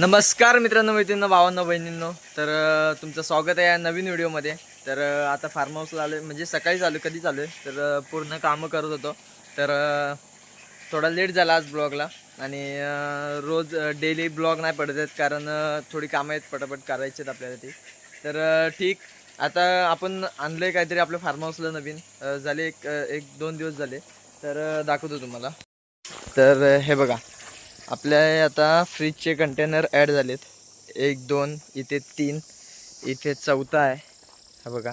नमस्कार मित्रांनो मैत्रिणींनो भावांनो बहिणींनो. तर तुमचं स्वागत आहे या नवीन व्हिडिओमध्ये. तर आता फार्म हाऊसला आलो म्हणजे सकाळी चालू कधी चालू आहे तर पूर्ण कामं करत होतो. तर थोडा लेट झाला आज ब्लॉगला आणि रोज डेली ब्लॉग नाही पडत आहेत कारण थोडी कामं आहेत पटापट करायची आहेत आपल्याला ती. तर ठीक. आता आपण आणलं आहे काहीतरी आपल्या फार्म हाऊसला नवीन. झाले एक एक दोन दिवस झाले. तर दाखवतो तुम्हाला. तर हे बघा. आपल्या आता फ्रीजचे कंटेनर ॲड झालेत. एक दोन इथे तीन इथे चौथा आहे. हा बघा.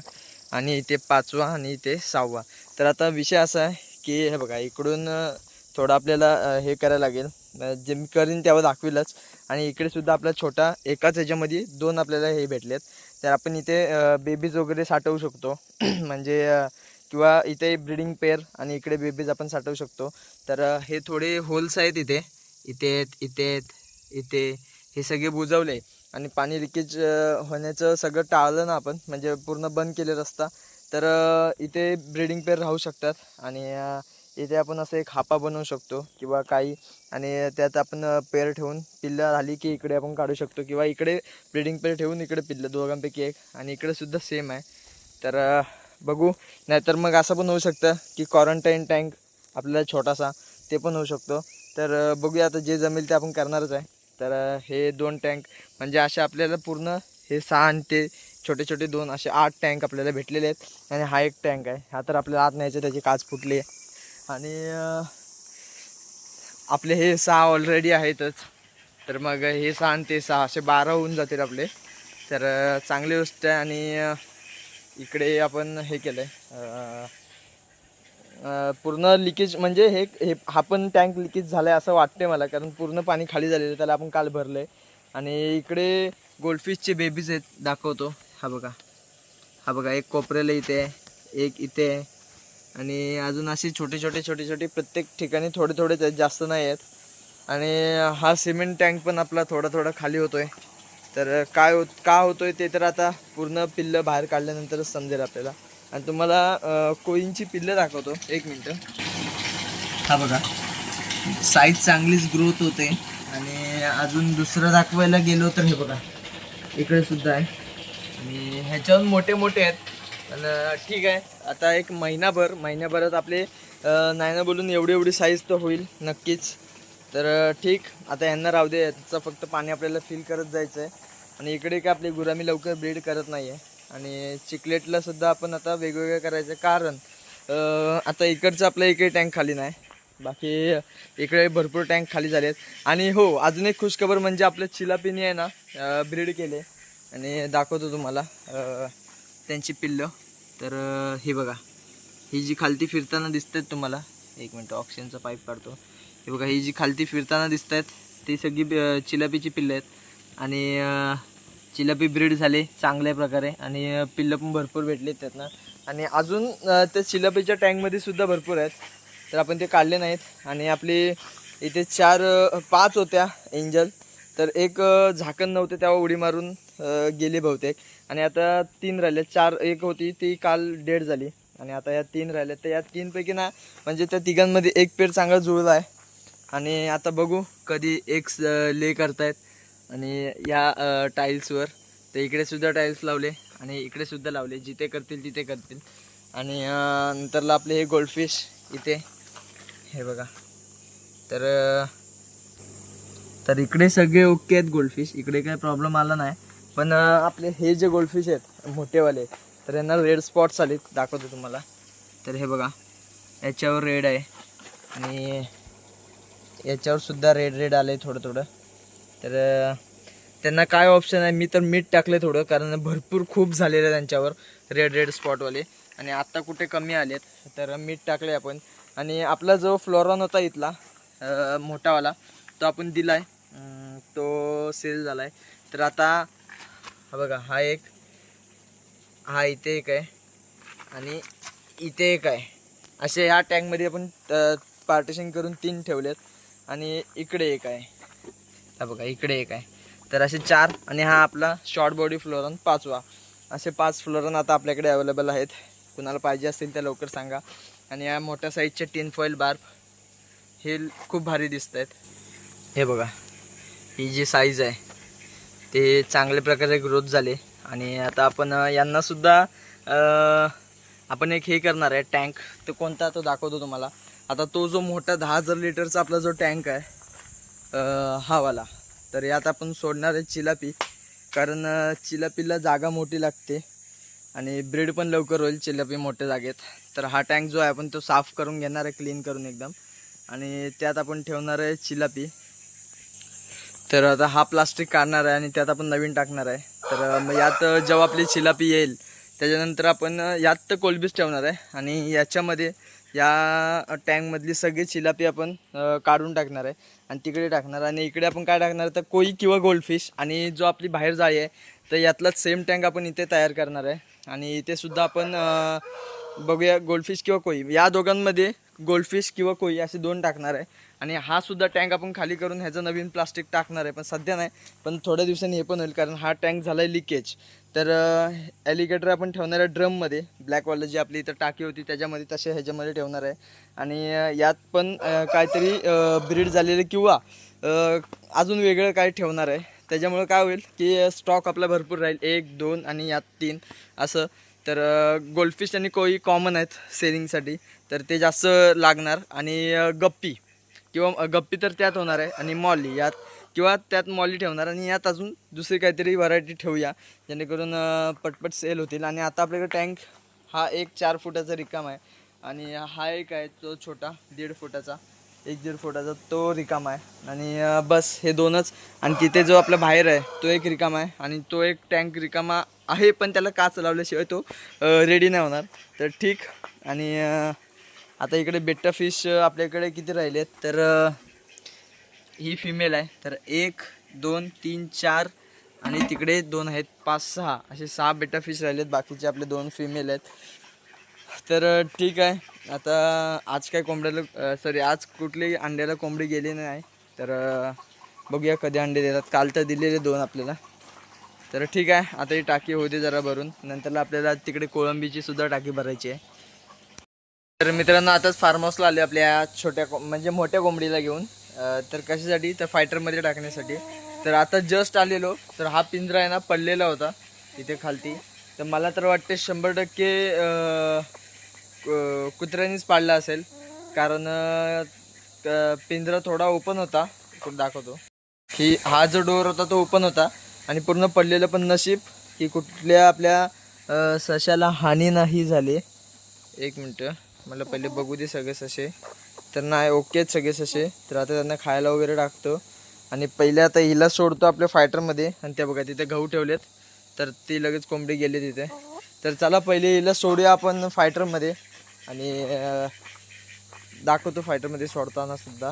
आणि इथे पाचवा आणि इथे सहावा. तर आता विषय असा आहे की हे बघा इकडून थोडं आपल्याला हे करायला लागेल. जे मी करीन त्यावर दाखवीलच. आणि इकडेसुद्धा आपला छोटा एकाच ह्याच्यामध्ये दोन आपल्याला हे भेटलेत. तर आपण इथे बेबीज वगैरे साठवू शकतो. म्हणजे किंवा इथे ब्रिडिंग पेअर आणि इकडे बेबीज आपण साठवू शकतो. तर हे थोडे होल्स आहेत इथे. इथे आहेत इथे आहेत इथे हे सगळे बुजवले. आणि पाणी लिकेज होण्याचं सगळं टाळलं ना आपण म्हणजे पूर्ण बंद केले रस्ता तर इथे ब्रीडिंग पेअर राहू शकतात. आणि इथे आपण असं एक हापा बनवू शकतो किंवा काही. आणि त्यात आपण पेर पेअर ठेवून पिल्लं झाली की इकडे आपण काढू शकतो किंवा इकडे ब्रीडिंग पेअर ठेवून इकडे पिल्लं दोघांपैकी एक. आणि इकडेसुद्धा सेम आहे. तर बघू. नाहीतर मग असं पण होऊ शकतं की क्वारंटाईन टँक आपल्याला छोटासा ते पण होऊ शकतो. तर बघूया आता जे जमेल ते आपण करणारच आहे. तर हे दोन टँक म्हणजे असे आपल्याला पूर्ण हे सहा आणि ते छोटे छोटे दोन असे आठ टँक आपल्याला भेटलेले आहेत. आणि हा एक टँक आहे. हा तर आपल्याला आत न्यायचं त्याची काच फुटली आहे. आणि आपले हे सहा ऑलरेडी आहेतच. तर मग हे सहा आणि ते सहा असे बारा होऊन जातील आपले. तर चांगली गोष्ट आहे आणि इकडे आपण हे केलं आहे पूर्ण लिकेज म्हणजे हे हे हा पण टँक लिकेज झाला आहे असं वाटते मला कारण पूर्ण पाणी खाली झालेलं आहे त्याला आपण काल भरलं आहे आणि इकडे गोल्डफिशचे बेबीज आहेत दाखवतो. हा बघा. हा बघा एक कोपऱ्याला इथे आहे एक इथे आहे. आणि अजून असे छोटे छोटे छोटे छोटे प्रत्येक ठिकाणी थोडे थोडे आहेत जास्त नाही आहेत. आणि हा सिमेंट टँक पण आपला थोडा थोडा खाली होतोय. तर काय होत का होतोय ते तर आता पूर्ण पिल्लं बाहेर काढल्यानंतरच समजेल आपल्याला. आणि तुम्हाला कोळींची पिल्लं दाखवतो. एक मिनटं. हा बघा. साईज चांगलीच ग्रोथ होते. आणि अजून दुसरं दाखवायला गेलो तर हे बघा. इकडे सुद्धा आहे. आणि ह्याच्याहून मोठे मोठे आहेत. पण ठीक आहे. आता एक महिनाभर महिन्याभरात आपले नायना नाही ना बोलून एवढी एवढी साईज तर होईल नक्कीच. तर ठीक. आता यांना राहू दे. याचं फक्त पाणी आपल्याला फिल करत जायचं आहे आणि इकडे काय आपली गुरामी लवकर ब्रीड करत नाही आहे आणि चिकलेटला सुद्धा आपण आता वेगवेगळं करायचं कारण आता इकडचं आपलं एकही टँक खाली नाही. बाकी इकडे भरपूर टँक खाली झाले आहेत. आणि हो अजून एक खुशखबर म्हणजे आपलं चिलापिनी आहे ना ब्रीड केले. आणि दाखवतो तुम्हाला त्यांची पिल्लं. तर हे बघा ही जी खालती फिरताना दिसत आहेत तुम्हाला एक मिनटं ऑक्सिजनचा पाईप काढतो. हे बघा ही जी खालती फिरताना दिसत आहेत ती सगळी चिलापीची पिल्लं आहेत. आणि चिलपी ब्रीड झाले चांगल्या प्रकारे आणि पिल्लं पण भरपूर भेटले त्यातनं. आणि अजून त्या चिलपीच्या टँकमध्ये सुद्धा भरपूर आहेत. तर आपण ते काढले नाहीत. आणि आपली इथे चार पाच होत्या एंजल. तर एक झाकण नव्हते तेव्हा उडी मारून गेले बहुतेक. आणि आता तीन राहिले चार एक होती ती काल डेड झाली. आणि आता या तीन राहिल्या तर या तीनपैकी ना म्हणजे त्या तिघांमध्ये एक पेर चांगला जुळला आहे. आणि आता बघू कधी एक ले करतायत. आणि या टाईल्सवर तर इकडेसुद्धा टाईल्स लावले आणि इकडेसुद्धा लावले. जिथे करतील तिथे करतील. आणि नंतरला आपले हे गोल्डफिश इथे. हे बघा. तर तर इकडे सगळे ओके आहेत गोल्डफिश इकडे काही प्रॉब्लेम आला नाही. पण आपले हे जे गोल्डफिश आहेत मोठेवाले तर यांना रेड स्पॉट्स आलेत दाखवतो तुम्हाला. तर हे बघा. याच्यावर रेड आहे. आणि याच्यावर सुद्धा रेड रेड आले थोडं थोडं. तर त्यांना काय ऑप्शन आहे? मी तर मीठ टाकले थोडं कारण भरपूर खूप झालेलं आहे त्यांच्यावर रेड रेड स्पॉटवाले आणि आत्ता कुठे कमी आलेत तर मीठ टाकले आपण. आणि आपला जो फ्लोरॉन होता इथला मोठावाला तो आपण दिला आहे तो सेल झाला आहे तर आता हा बघा हा एक हा इथे एक आहे. आणि इथे एक आहे. असे ह्या टँकमध्ये आपण पार्टिशन करून तीन ठेवलेत. आणि इकडे एक आहे. हा बघा इकडे एक आहे. तर असे चार आणि हा आपला शॉर्ट बॉडी फ्लोरन पाचवा. असे पाच फ्लोरन आता आपल्याकडे अवेलेबल आहेत. कुणाला पाहिजे असतील तर लवकर सांगा. आणि या मोठ्या साईजचे टीन फॉईल बार्फ हे खूप भारी दिसत आहेत हे बघा ही जी साईज आहे ते चांगल्या प्रकारे ग्रोथ झाले. आणि आता आपण यांनासुद्धा आपण एक हे करणार आहे टँक तो कोणता तो दाखवतो तुम्हाला. आता तो जो मोठा दहा हजार लिटरचा आपला जो टँक आहे हावाला. तर यात आपण सोडणार आहे चिलापी. कारण चिलापीला जागा मोठी लागते. आणि ब्रीड पण लवकर होईल चिलापी मोठ्या जागेत. तर हा टँक जो आहे आपण तो साफ करून घेणार आहे क्लीन करून एकदम. आणि त्यात आपण ठेवणार आहे चिलापी. तर आता हा प्लास्टिक काढणार आहे आणि त्यात आपण नवीन टाकणार आहे. तर मग यात जेव्हा आपली चिलापी येईल त्याच्यानंतर आपण यात तर कोलबीस ठेवणार आहे. आणि याच्यामध्ये या टँकमधली सगळी चिलापी आपण काढून टाकणार आहे. आणि तिकडे टाकणार. आणि इकडे आपण काय टाकणार तर कोई किंवा गोल्डफिश आणि जो आपली बाहेर जाळी आहे तर यातलाच सेम टँक आपण इथे तयार करणार आहे. आणि इथे सुद्धा आपण बघूया गोल्डफिश किंवा कोई. या दोघांमध्ये गोल्डफिश किंवा कोई असे दोन टाकणार आहे. आणि हा सुद्धा टँक आपण खाली करून ह्याचं नवीन प्लास्टिक टाकणार आहे. पण सध्या नाही. पण थोड्या दिवसांनी हे पण होईल कारण हा टँक झाला आहे लिकेज तर ॲलिगेटर आपण ठेवणार आहे ड्रममध्ये ब्लॅकवालं जी आपली इथं टाकी होती त्याच्यामध्ये तसे ह्याच्यामध्ये ठेवणार आहे. आणि यात पण काहीतरी ब्रीड झालेले किंवा अजून वेगळं काय ठेवणार आहे. त्याच्यामुळं काय होईल की स्टॉक आपला भरपूर राहील. एक दोन आणि यात तीन असं. तर गोल्डफिश आणि कोई कॉमन आहेत सेलिंगसाठी तर ते जास्त लागणार. आणि गप्पी किंवा गप्पी तर त्यात होणार आहे. आणि मॉली यात किंवा त्यात मॉली ठेवणार आणि यात अजून दुसरी काहीतरी व्हरायटी ठेवूया. जेणेकरून पटपट सेल होतील. आणि आता आपल्याकडे टँक हा एक चार फुटाचा रिकाम आहे. आणि हा एक आहे तो छोटा दीड फुटाचा. एक दीड फुटाचा तो रिकाम आहे. आणि बस हे दोनच. आणि तिथे जो आपला बाहेर आहे तो एक रिकाम आहे. आणि तो एक टँक रिकामा आहे पण त्याला काच लावल्याशिवाय तो रेडी नाही होणार. तर ठीक. आणि आता इकडे बेट्टा फिश आपल्याकडे किती राहिलेत तर ही फिमेल आहे. तर एक दोन तीन चार आणि तिकडे दोन आहेत. पाच सहा. असे सहा बेटा फिश राहिलेत. बाकीचे आपले दोन फिमेल आहेत. तर ठीक आहे. आता आज काय कोंबड्याला सॉरी आज कुठली अंड्याला कोंबडी गेली नाही. तर बघूया कधी अंडे देतात. काल तर दिलेले दोन आपल्याला. तर ठीक आहे. आता ही टाकी होते जरा भरून. नंतरला आपल्याला तिकडे कोळंबीची सुद्धा टाकी भरायची आहे. तर मित्रांनो आताच फार्म हाऊसला आले आपल्या छोट्या म्हणजे मोठ्या कोंबडीला घेऊन. तर कशासाठी? तर फायटरमध्ये टाकण्यासाठी. तर आता जस्ट आलेलो. तर हा पिंजरा आहे ना पडलेला होता इथे खालती. तर मला तर वाटते शंभर टक्के कुत्र्यांनीच पाडला असेल. कारण पिंजरा थोडा ओपन होता. कुठं दाखवतो. की हा जो डोर होता तो ओपन होता. आणि पूर्ण पडलेलं पण नशीब की कुठल्या आपल्या सशाला हानी नाही झाली. एक मिनटं. मला पहिले बघू दे सगळे ससे तर नाही ओकेच सगळे ससे. तर आता त्यांना खायला वगैरे टाकतो. आणि पहिले आता हिला सोडतो आपल्या फायटरमध्ये. आणि त्या बघा तिथे गहू ठेवलेत. तर ती लगेच कोंबडी गेली तिथे. तर चला पहिले हिला सोडूया आपण फायटरमध्ये. आणि दाखवतो फायटरमध्ये सोडताना सुद्धा.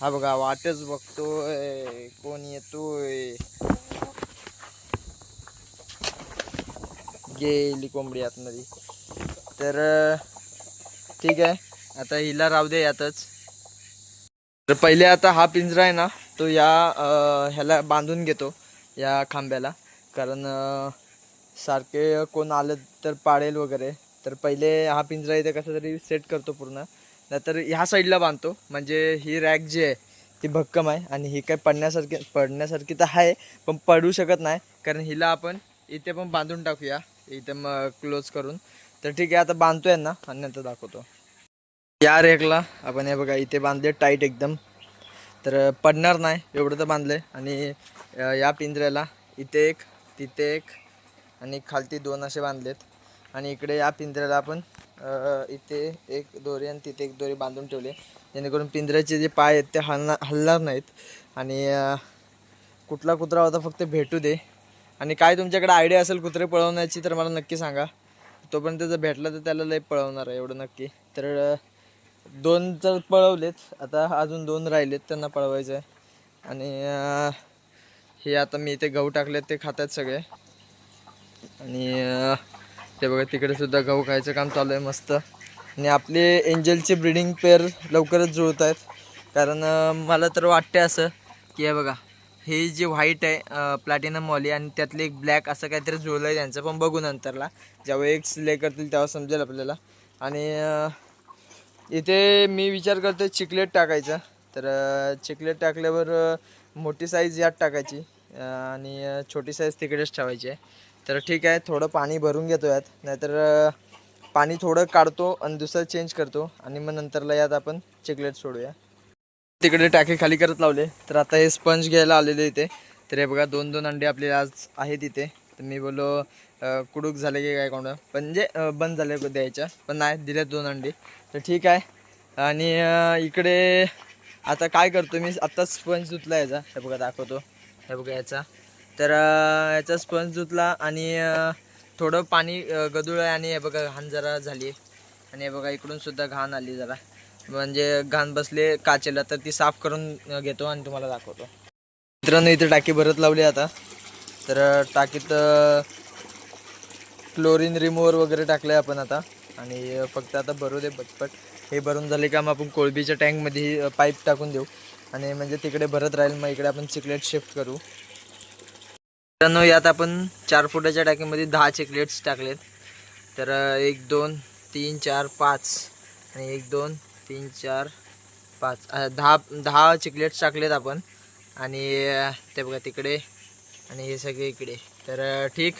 हा बघा वाटच बघतोय. कोण येतोय? गेली कोंबडी आतमध्ये. तर ठीक आहे. आता हिला राहू दे यातच. तर पहिले आता हा पिंजरा आहे ना तो या ह्याला बांधून घेतो या खांब्याला. कारण सारखे कोण आलं तर पाडेल वगैरे. तर पहिले हा पिंजरा इथे कसं तरी सेट करतो पूर्ण. नाहीतर ह्या साईडला बांधतो. म्हणजे ही रॅक जी आहे ती भक्कम आहे. आणि ही काय पडण्यासारखी पडण्यासारखी तर आहे पण पडू शकत नाही. कारण हिला आपण इथे पण बांधून टाकूया. इथे मग क्लोज करून. तर ठीक आहे आता बांधतो यांना. आणि नंतर दाखवतो. या रेकला. आपण हे बघा इथे बांधले टाईट एकदम. तर पडणार नाही एवढं तर बांधलं आणि या पिंजऱ्याला इथे एक तिथे एक आणि खालती दोन असे बांधलेत. आणि इकडे या पिंजऱ्याला आपण इथे एक दोरी आणि तिथे एक दोरी बांधून ठेवले जेणेकरून पिंजऱ्याचे जे पाय आहेत ते हलणार हलणार नाहीत. आणि कुठला कुत्रा होता फक्त भेटू दे. आणि काय तुमच्याकडे आयडिया असेल कुत्रे पळवण्याची तर मला नक्की सांगा. तोपर्यंत जर भेटला तर त्याला लय पळवणार आहे एवढं नक्की. तर दोन तर पळवलेत. आता अजून दोन राहिलेत त्यांना पळवायचं आहे आणि हे आता मी इथे गहू टाकलेत ते खातात सगळे. आणि ते बघा तिकडे सुद्धा गहू खायचं काम चालू आहे मस्त. आणि आपले एंजलचे ब्रीडिंग पेअर लवकरच जुळत आहेत. कारण मला तर वाटते असं की हे बघा हे जे व्हाईट आहे प्लॅटिनम मॉली आणि त्यातले एक ब्लॅक असं काहीतरी जुळलं आहे त्यांचं. पण बघू नंतरला. जेव्हा एक सिलेक्ट करतील तेव्हा समजेल आपल्याला. आणि इथे मी विचार करतो चिकलेट टाकायचा. तर चिकलेट टाकल्यावर मोठी साईज यात टाकायची आणि छोटी साईज तिकडेच ठेवायची आहे. तर ठीक आहे थोडं पाणी भरून घेतो यात. नाहीतर पाणी थोडं काढतो आणि दुसरं चेंज करतो. आणि मग नंतरला यात आपण चिकलेट सोडूया. तिकडे टाके खाली करत लावले. तर आता हे स्पंज घ्यायला आलेले इथे. तर हे बघा दोन दोन अंडे आपले आज आहेत इथे. तर मी बोललो कुडूक झाले की काय कोणतं म्हणजे बंद झाले द्यायच्या पण नाही दिले दोन अंडी. तर ठीक आहे. आणि इकडे आता काय करतो मी? आत्ताच स्पंज धुतला याचा. हे बघा दाखवतो. हे बघा याचा. तर याचा स्पंज धुतला आणि थोडं पाणी गदुळ गदूळ आहे आणि हे बघा घाण जरा झाली आणि हे बघा इकडून सुद्धा घाण आली जरा. म्हणजे घाण बसले काचेला तर ती साफ करून घेतो आणि तुम्हाला दाखवतो. मित्रांनो इथे टाकी भरत लावली आता. तर टाकीत क्लोरीन रिमूव्हर वगैरे टाकलं आहे आपण आता. आणि फक्त आता भरू दे पटपट. हे भरून झाले का मग आपण कोळबीच्या टँकमध्ये पाईप टाकून देऊ. आणि म्हणजे तिकडे भरत राहील मग इकडे आपण चिकलेट शिफ्ट करू. मित्रांनो यात आपण चार फुटाच्या टाकीमध्ये दहा चिकलेट्स टाकलेत. तर एक दोन तीन चार पाच. आणि एक दोन तीन चार पाच. दहा दहा चिकलेट्स टाकलेत आपण. आणि ते बघा तिकडे आणि हे सगळे इकडे. तर ठीक.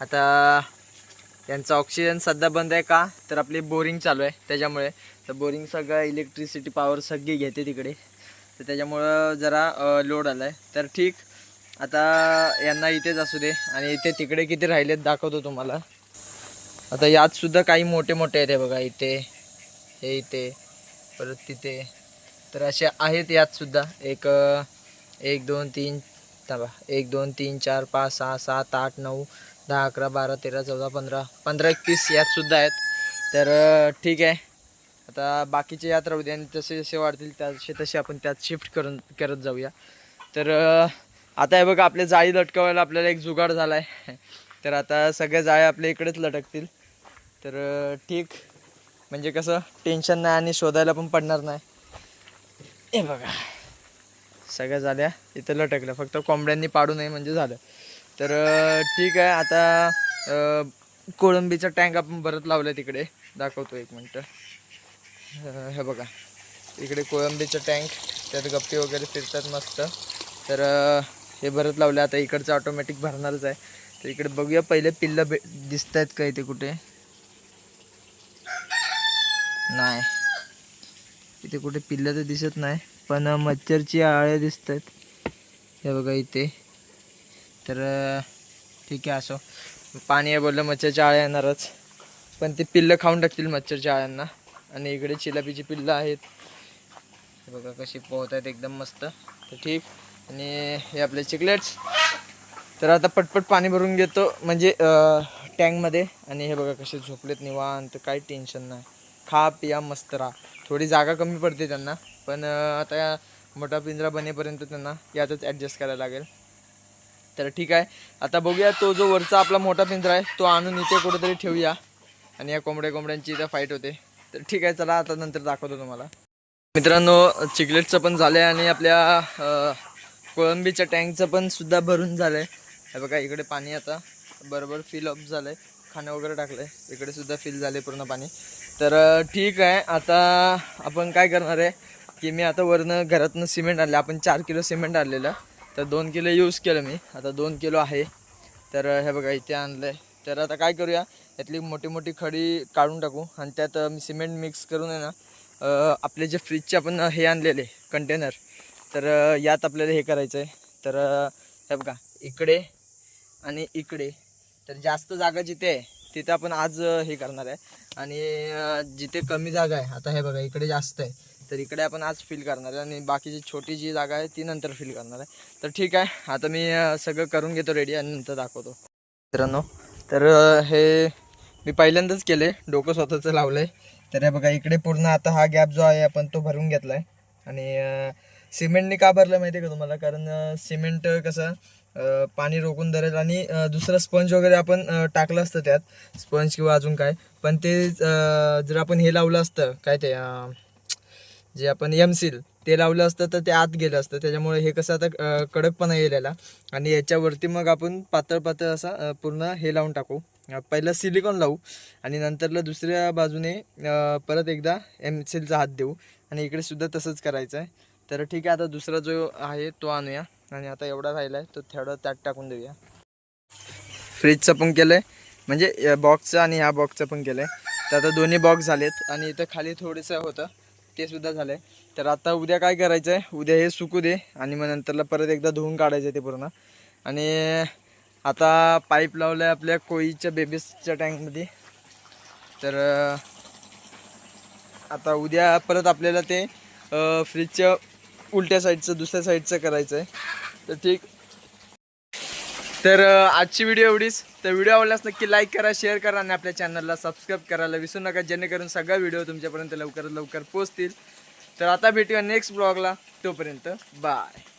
आता यांचा ऑक्सिजन सध्या बंद आहे का? तर आपली बोरिंग चालू आहे त्याच्यामुळे. तर बोरिंग सगळं इलेक्ट्रिसिटी पॉवर सगळी घेते तिकडे. तर त्याच्यामुळं जरा लोड आला आहे तर ठीक. आता यांना इथेच असू दे. आणि इथे तिकडे किती राहिलेत दाखवतो तुम्हाला. आता यात सुद्धा काही मोठे मोठे आहेत हे बघा. इथे हे इथे परत तिथे. तर असे आहेत यात सुद्धा. एक एक दोन तीन थांबा. एक दोन तीन चार पाच सहा सात आठ नऊ दहा अकरा बारा तेरा चौदा पंधरा पंधरा एकतीस तीस यातसुद्धा आहेत. तर ठीक आहे. आता बाकीचे यात राहू दे आणि जसे जसे वाढतील तसे तसे आपण त्यात शिफ्ट करून करत जाऊया. तर आता हे बघा आपल्या जाळी लटकवायला आपल्याला एक जुगाड झाला आहे तर आता सगळ्या जाळ्या आपल्या इकडेच लटकतील. तर ठीक. म्हणजे कसं टेन्शन नाही आणि शोधायला पण पडणार नाही. हे बघा. सगळ्या झाल्या. इथं लटकल्या फक्त कोंबड्यांनी पाडू नये म्हणजे झालं. तर ठीक आहे. आता कोळंबीचा टँक आपण भरत लावलं तिकडे. दाखवतो एक मिनटं. हे बघा. इकडे कोळंबीचं टँक. त्यात गप्पी वगैरे फिरतात मस्त. तर हे भरत लावलं आता इकडचं ऑटोमॅटिक भरणारच आहे. तर इकडे बघूया. पहिले पिल्लं भे दिसत आहेत का इथे कुठे? नाही. इथे कुठे पिल्लं तर दिसत नाही. पण मच्छरची आळ्या दिसत आहेत हे बघा इथे. तर ठीक आहे असो. पाणी आहे बोललं मच्छरच्या आळ्या येणारच. पण ते पिल्लं खाऊन टाकतील मच्छरच्या आळ्यांना. आणि इकडे चिलापीची पिल्लं आहेत. हे बघा कशी पोहत आहेत एकदम मस्त. तर ठीक. आणि हे आपले चिकलेट्स. तर आता पटपट पाणी भरून घेतो. म्हणजे टँकमध्ये. आणि हे बघा कसे झोपलेत निवांत. काही टेन्शन नाही. खा पिया मस्त राहा. थोडी जागा कमी पडते त्यांना. पण आता मोठा पिंजरा बनेपर्यंत त्यांना यातच ॲडजस्ट करायला लागेल. तर ठीक आहे. आता बघूया तो जो वरचा आपला मोठा पिंजरा आहे तो आणून इथे कुठेतरी ठेवूया. आणि या कोंबड्या कोंबड्यांची इथं फाईट होते. तर ठीक आहे चला आता नंतर दाखवतो तुम्हाला. मित्रांनो चिकलेटचं पण झालं आहे आणि आपल्या कोळंबीच्या टँकचं पण सुद्धा भरून झालं आहे हे बघा इकडे पाणी आता बरोबर फिल अप झालं आहे खाणं वगैरे टाकलं आहे इकडे सुद्धा फिल झाले पूर्ण पाणी. तर ठीक आहे. आता आपण काय करणार आहे? की मी आता वरनं घरातनं सिमेंट आणलं. आपण चार किलो सिमेंट आणलेलं. तर दोन किलो यूज केलं मी. आता दोन किलो आहे. तर हे बघा इथे आणलं आहे तर आता काय करूया? यातली मोठी मोठी खडी काढून टाकू. आणि त्यात मी सिमेंट मिक्स करून आहे ना आपले जे फ्रीजचे आपण हे आणलेले कंटेनर तर यात आपल्याला हे करायचं आहे तर हे बघा इकडे आणि इकडे. तर जास्त जागा जिथे आहे तिथे आपण आज हे करणार आहे. आणि जिथे कमी जागा आहे आता हे बघा इकडे जास्त आहे. तर इकडे आपण आज फिल करणार आहे आणि बाकीची छोटी जी जागा आहे ती नंतर फिल करणार आहे. तर ठीक आहे आता मी सगळं करून घेतो रेडी आणि नंतर दाखवतो. मित्रांनो तर हे मी पहिल्यांदाच केले डोकं स्वतःचं लावलं आहे तर हे बघा इकडे पूर्ण आता हा गॅप जो आहे आपण तो भरून घेतला आहे आणि सिमेंटने का भरलं माहिती आहे का तुम्हाला? कारण सिमेंट कसं पाणी रोखून धरेल आणि दुसरं स्पंज वगैरे आपण टाकलं असतं त्यात. स्पंज किंवा अजून काय. पण ते जर आपण हे लावलं असतं काय ते जे आपण एम सील ते लावलं असतं तर ते आत गेलं असतं. त्याच्यामुळे हे कसं आता कडकपणा येलेला. आणि याच्यावरती मग आपण पातळ पातळ असा पूर्ण हे लावून टाकू. पहिलं सिलिकॉन लावू आणि नंतरला दुसऱ्या बाजूने परत एकदा एम सीलचा हात देऊ. आणि इकडे सुद्धा तसंच करायचं आहे. तर ठीक आहे आता दुसरा जो आहे तो आणूया. आणि आता एवढा राहिला आहे तो थोडा त्यात टाकून देऊया. फ्रीजचं पण केलं आहे म्हणजे बॉक्सचं आणि ह्या बॉक्सचं पण केलं आहे तर आता दोन्ही बॉक्स झालेत. आणि इथं खाली थोडंसं होतं. ते सुद्धा झालं आहे तर आता उद्या काय करायचं आहे उद्या हे सुकू दे आणि मग नंतरला परत एकदा धुवून काढायचं आहे ते पूर्ण. आणि आता पाईप लावलं आहे आपल्या कोळीच्या बेबीसच्या टँकमध्ये. तर आता उद्या परत आपल्याला ते फ्रीजच्या उलट्या साईडचं दुसऱ्या साईडचं करायचं आहे तर ठीक. तर आजची व्हिडिओ एवढीच. तर व्हिडिओ आवडल्यास नक्की लाईक करा शेअर करा आणि आपल्या चॅनलला सबस्क्राईब करायला विसरू नका जेणेकरून सगळा व्हिडिओ तुमच्यापर्यंत लवकरात लवकर पोचतील तर आता भेटूया नेक्स्ट ब्लॉगला तोपर्यंत बाय